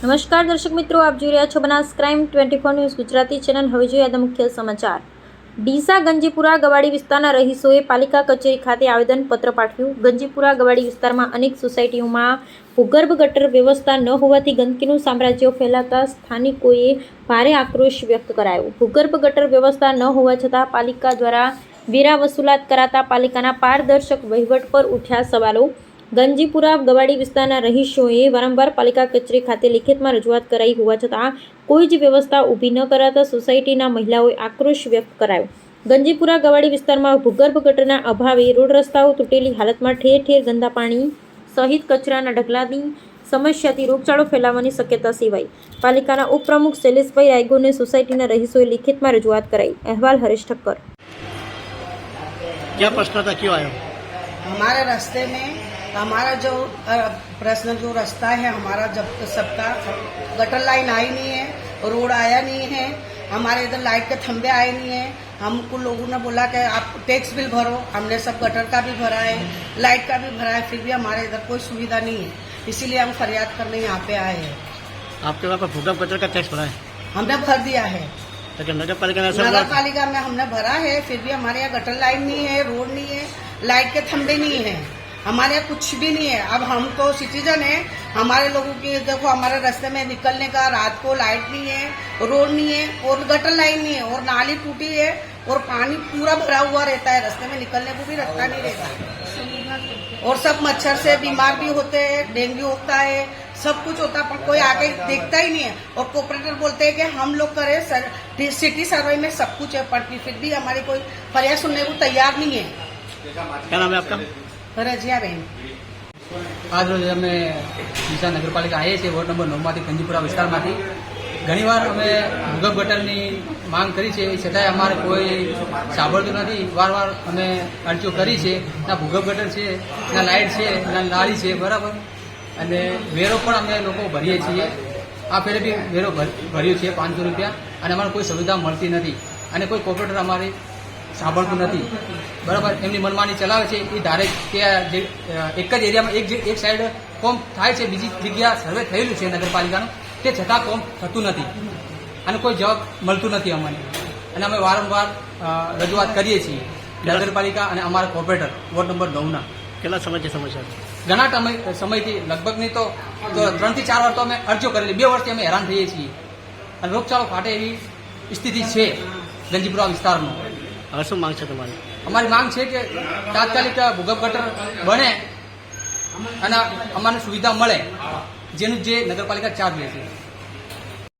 નમસ્કાર દર્શક મિત્રો, આપ જોઈ રહ્યા છો Banas crime twenty four news Gujarati channel. હવે જોઈએ આજના મુખ્ય સમાચાર. ડીસા ગંજીપુરા ગવાડી વિસ્તારના રહીશોએ પાલિકા કચેરી ખાતે આવેદનપત્ર પાઠવ્યું. ગંજીપુરા ગવાડી વિસ્તારમાં અનેક સોસાયટીઓમાં ભૂગર્ભ ગટર વ્યવસ્થા ન હોવાથી ગંદકીનું સામ્રાજ્ય ફેલાતા સ્થાનિકોએ ભારે આક્રોશ વ્યક્ત કરાયો. ભૂગર્ભ ગટર વ્યવસ્થા ન હોવા છતાં પાલિકા દ્વારા વેરા વસૂલાત કરાતા પાલિકાના પારદર્શક વહીવટ પર ઉઠ્યા સવાલો ગંજીપુરા ગવાડી વિસ્તારના રહીશોએ વારંવાર પાલિકા કચેરી ખાતે લિખિતમાં રજૂઆત કરાઈ હોવા છતાં કોઈ જ વ્યવસ્થા ઊભી ન કરાતા સોસાયટીના મહિલાઓએ આક્રોશ વ્યક્ત કરાયો ગંજીપુરા ગવાડી વિસ્તારમાં ભૂગર્ભ ગટરના અભાવે રોડ રસ્તાઓ તૂટેલી હાલતમાં ઠેર ઠેર ગંદા પાણી સહિત કચરાના ઢગલાની સમસ્યાથી રોગચાળો ફેલાવાની શક્યતા સેવાઈ પાલિકાના ઉપપ્રમુખ શૈલેષભાઈ રાયગોને સોસાયટીના રહીશોએ લિખિતમાં રજૂઆત કરાઈ અહેવાલ હરેશ ઠક્કર क्या प्रश्न था क्यों आए हो? हमारे रास्ते में हमारा जो प्रश्न जो रास्ता है हमारा जब सबका गटर लाइन आई नहीं है रोड आया नहीं है हमारे इधर लाइट के खंबे आए नहीं है हमको लोगों ने बोला कि आप टैक्स बिल भरो हमने सब गटर का भी भरा है लाइट का भी भरा है फिर भी हमारे इधर कोई सुविधा नहीं है। इसीलिए हम फरियाद करने यहाँ पे आए हैं। आपके वहाँ पर भूगर्भ गटर का टैक्स भरा है। हमने भर दिया है। लेकिन नगर पालिका ऐसा नगर पालिका में हमने भरा है फिर भी हमारे यहाँ गटर लाइन नहीं है रोड नहीं है लाइट के खंबे नहीं है। हमारे यहाँ कुछ भी नहीं है। अब हम तो सिटीजन है। हमारे लोगों की देखो हमारे रास्ते में निकलने का रात को लाइट नहीं है रोड नहीं है और गटर लाइन नहीं है और नाली टूटी है और पानी पूरा भरा हुआ रहता है। रास्ते में निकलने को भी रास्ता नहीं रहता। और सब मच्छर से बीमार भी होते हैं डेंगू होता है सब कुछ होता है कोई आगे देखता ही नहीं है। और कोऑपरेटर बोलते हैं कि हम लोग करें सर, सिटी सर्वे में सब कुछ है पर फिर भी हमारी कोई फरियाद सुनने को तैयार नहीं है। क्या नाम है आपका? ફરજિયાબેન આજ રોજ અમે ડીસા નગરપાલિકા આવીએ છીએ, વોર્ડ નંબર નવમાંથી કંજીપુરા વિસ્તારમાંથી. ઘણીવાર અમે ભૂગર્ભ ગટરની માંગ કરી છે છતાંય અમારે કોઈ સાંભળતું નથી. વારવાર અમે અરજીઓ કરી છે ત્યાં ભૂગર્ભ ગટર છે ત્યાં લાઇટ છે, ના નાળી છે, બરાબર? અને વેરો પણ અમે લોકો ભરીએ છીએ. આ ફેરે બી વેરો ભર્યો છે પાંચસો રૂપિયા, અને અમારે કોઈ સુવિધા મળતી નથી. અને કોઈ કોપરેટર અમારી સાંભળતું નથી. બરાબર? એમની મનમાની ચલાવે છે. એ ધારે કે જે એક જ એરિયામાં એક જે- એક સાઈડ કોમ થાય છે બીજી જગ્યા સર્વે થયેલું છે નગરપાલિકાનું. તે છતાં કોમ થતું નથી. અને કોઈ જવાબ મળતું નથી અમને. અને અમે વારંવાર રજૂઆત કરીએ છીએ. નગરપાલિકા અને અમારા કોર્પોરેટર વોર્ડ નંબર નવના કેટલા સમયથી સમસ્યા ઘણા સમય સમયથી લગભગ નહીં તો ત્રણથી ચાર વાર તો અમે અરજીઓ કરેલી. બે વર્ષથી અમે હેરાન થઈએ છીએ. અને રોગચાળો ફાટે એવી સ્થિતિ છે ગંજીપુરા વિસ્તારમાં હવે શું માંગ છે તમારી? અમારી માંગ છે કે તાત્કાલિક ભૂગર્ભ ગટર બને અને અમારે સુવિધા મળે, જેનું જે નગરપાલિકા ચાર્જ લે છે